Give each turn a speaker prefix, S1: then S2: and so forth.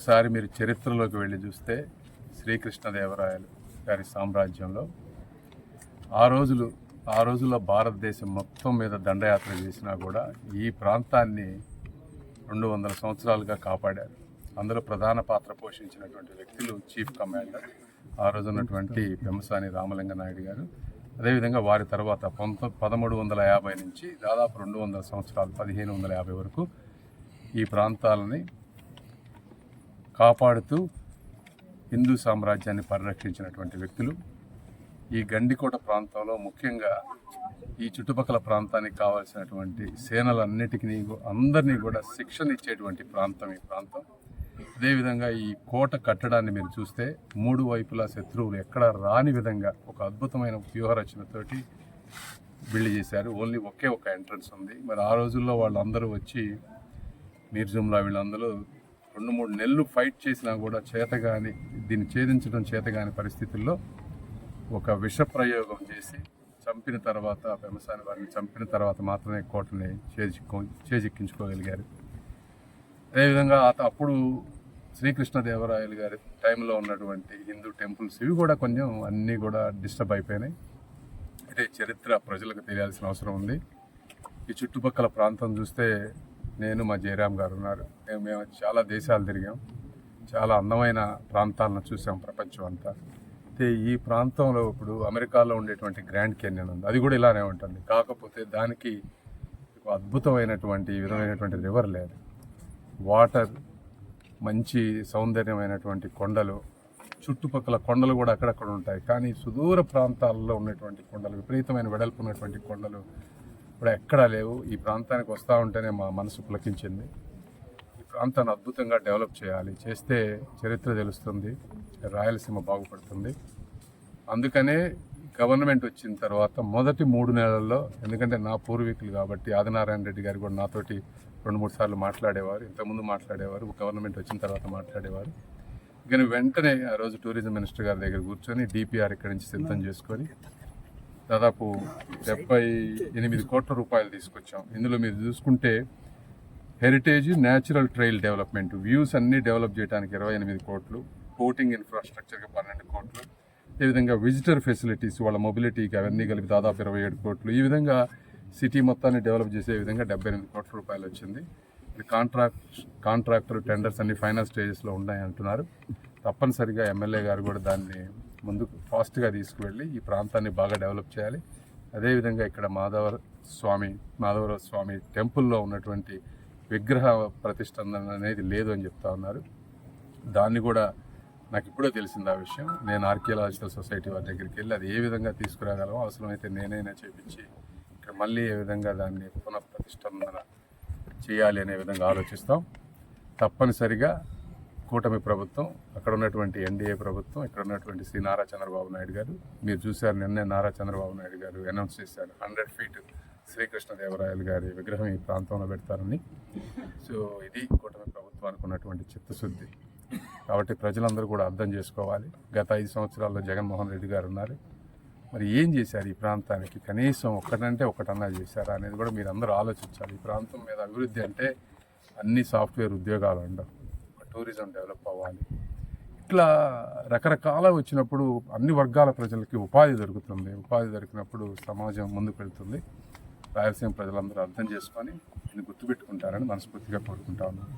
S1: ఒకసారి మీరు చరిత్రలోకి వెళ్ళి చూస్తే శ్రీకృష్ణదేవరాయలు గారి సామ్రాజ్యంలో ఆ రోజులు ఆ రోజుల్లో భారతదేశం మొత్తం మీద దండయాత్ర చేసినా కూడా ఈ ప్రాంతాన్ని రెండు వందల సంవత్సరాలుగా కాపాడారు. అందులో ప్రధాన పాత్ర పోషించినటువంటి వ్యక్తులు చీఫ్ కమాండర్ ఆ రోజు ఉన్నటువంటి పెమ్మసాని రామలింగ నాయుడు గారు. అదేవిధంగా వారి తర్వాత పంతొ పదమూడు వందల యాభై నుంచి దాదాపు రెండు వందల సంవత్సరాలు పదిహేను వందల యాభై వరకు ఈ ప్రాంతాలని కాపాడుతూ హిందూ సామ్రాజ్యాన్ని పరిరక్షించినటువంటి వ్యక్తులు. ఈ గండికోట ప్రాంతంలో ముఖ్యంగా ఈ చుట్టుపక్కల ప్రాంతానికి కావాల్సినటువంటి సేనలన్నిటికీ అందరినీ కూడా శిక్షణ ఇచ్చేటువంటి ప్రాంతం ఈ ప్రాంతం. అదేవిధంగా ఈ కోట కట్టడాన్ని మీరు చూస్తే మూడు వైపులా శత్రువులు ఎక్కడ రాని విధంగా ఒక అద్భుతమైన వ్యూహరచనతోటి బిల్డ్ చేశారు. ఓన్లీ ఒకే ఒక ఎంట్రన్స్ ఉంది. మరి ఆ రోజుల్లో వాళ్ళందరూ వచ్చి మీర్జుమ్లా వీళ్ళందరూ రెండు మూడు నెలలు ఫైట్ చేసినా కూడా చేతగాని దీన్ని ఛేదించడం చేతగాని పరిస్థితుల్లో ఒక విష ప్రయోగం చేసి చంపిన తర్వాత పెమసాని వారిని చంపిన తర్వాత మాత్రమే కోటని చేజిక్కో చేజిక్కించుకోగలిగారు. అదేవిధంగా అత- అప్పుడు శ్రీకృష్ణదేవరాయలు గారి టైంలో ఉన్నటువంటి హిందూ టెంపుల్స్ ఇవి కూడా కొంచెం అన్నీ కూడా డిస్టర్బ్ అయిపోయినాయి. అయితే చరిత్ర ప్రజలకు తెలియాల్సిన అవసరం ఉంది. ఈ చుట్టుపక్కల ప్రాంతం చూస్తే నేను మా జయరామ్ గారు ఉన్నారు. మేము మేము చాలా దేశాలు తిరిగాం. చాలా అందమైన ప్రాంతాలను చూసాం ప్రపంచం అంతా. అయితే ఈ ప్రాంతంలో ఇప్పుడు అమెరికాలో ఉండేటువంటి గ్రాండ్ కెన్యన్ ఉంది. అది కూడా ఇలానే ఉంటుంది. కాకపోతే దానికి అద్భుతమైనటువంటి విధమైనటువంటి రివర్ లేదు. వాటర్ మంచి సౌందర్యమైనటువంటి కొండలు చుట్టుపక్కల కొండలు కూడా అక్కడక్కడ ఉంటాయి. కానీ సుదూర ప్రాంతాల్లో ఉన్నటువంటి కొండలు విపరీతమైన వెడల్పు ఉన్నటువంటి కొండలు కూడా ఎక్కడా లేవు. ఈ ప్రాంతానికి వస్తూ ఉంటేనే మా మనసు పులకించింది. ఈ ప్రాంతాన్ని అద్భుతంగా డెవలప్ చేయాలి. చేస్తే చరిత్ర తెలుస్తుంది రాయలసీమ బాగుపడుతుంది. అందుకనే గవర్నమెంట్ వచ్చిన తర్వాత మొదటి మూడు నెలల్లో ఎందుకంటే నా పూర్వీకులు కాబట్టి ఆదినారాయణ రెడ్డి గారు కూడా నాతోటి రెండు మూడు సార్లు మాట్లాడేవారు ఇంతకుముందు మాట్లాడేవారు గవర్నమెంట్ వచ్చిన తర్వాత మాట్లాడేవారు. కానీ వెంటనే ఆ రోజు టూరిజం మినిస్టర్ గారి దగ్గర కూర్చొని డిపిఆర్ ఇక్కడి నుంచి సిద్ధం చేసుకొని దాదాపు డెబ్బై ఎనిమిది కోట్ల రూపాయలు తీసుకొచ్చాం. ఇందులో మీరు చూసుకుంటే heritage natural trail development views అన్నీ డెవలప్ చేయడానికి ఇరవై ఎనిమిది కోట్లు. బోటింగ్ ఇన్ఫ్రాస్ట్రక్చర్కి పన్నెండు కోట్లు. అదేవిధంగా విజిటర్ ఫెసిలిటీస్ వాళ్ళ మొబిలిటీకి అవన్నీ కలిపి దాదాపు ఇరవై ఏడు కోట్లు. ఈ విధంగా సిటీ మొత్తాన్ని డెవలప్ చేసే విధంగా డెబ్బై ఎనిమిది కోట్ల రూపాయలు వచ్చింది. కాంట్రాక్ట్ కాంట్రాక్టర్ టెండర్స్ అన్ని ఫైనల్ స్టేజెస్లో ఉన్నాయి అంటున్నారు. తప్పనిసరిగా ఎమ్మెల్యే గారు కూడా దాన్ని ముందుకు ఫాస్ట్గా తీసుకువెళ్ళి ఈ ప్రాంతాన్ని బాగా డెవలప్ చేయాలి. అదేవిధంగా ఇక్కడ మాధవ స్వామి మాధవరావ స్వామి టెంపుల్లో ఉన్నటువంటి విగ్రహ ప్రతిష్టందన అనేది లేదు అని చెప్తా ఉన్నారు. దాన్ని కూడా నాకు ఇప్పుడే తెలిసింది ఆ విషయం. నేను ఆర్కియాలజికల్ సొసైటీ వారి దగ్గరికి వెళ్ళి అది ఏ విధంగా తీసుకురాగలమో అవసరమైతే నేనైనా చేపించి ఇక్కడ మళ్ళీ ఏ విధంగా దాన్ని పునఃప్రతిష్టందన చేయాలి అనే విధంగా ఆలోచిస్తాం. తప్పనిసరిగా కూటమి ప్రభుత్వం అక్కడ ఉన్నటువంటి ఎన్డీఏ ప్రభుత్వం ఇక్కడ ఉన్నటువంటి శ్రీ నారా చంద్రబాబు నాయుడు గారు మీరు చూశారు నిన్నే నారా చంద్రబాబు నాయుడు గారు అనౌన్స్ చేశారు. హండ్రెడ్ ఫీట్ శ్రీకృష్ణదేవరాయలు గారి విగ్రహం ఈ ప్రాంతంలో పెడతారని. సో ఇది కూటమి ప్రభుత్వానికి ఉన్నటువంటి చిత్తశుద్ధి. కాబట్టి ప్రజలందరూ కూడా అర్థం చేసుకోవాలి. గత ఐదు సంవత్సరాల్లో జగన్మోహన్ రెడ్డి గారు ఉన్నారు. మరి ఏం చేశారు ఈ ప్రాంతానికి? కనీసం ఒకటంటే ఒకటన్నా చేశారా అనేది కూడా మీరు అందరూ ఆలోచించాలి. ఈ ప్రాంతం మీద అభివృద్ధి అంటే అన్ని సాఫ్ట్వేర్ ఉద్యోగాలు ఉండవు. టూరిజం డెవలప్ అవ్వాలి. ఇట్లా రకరకాల వచ్చినప్పుడు అన్ని వర్గాల ప్రజలకి ఉపాధి దొరుకుతుంది. ఉపాధి దొరికినప్పుడు సమాజం ముందుకు వెళ్తుంది. రాయలసీమ ప్రజలందరూ అర్థం చేసుకొని దీన్ని గుర్తుపెట్టుకుంటారని మనస్ఫూర్తిగా కోరుకుంటా ఉన్నాను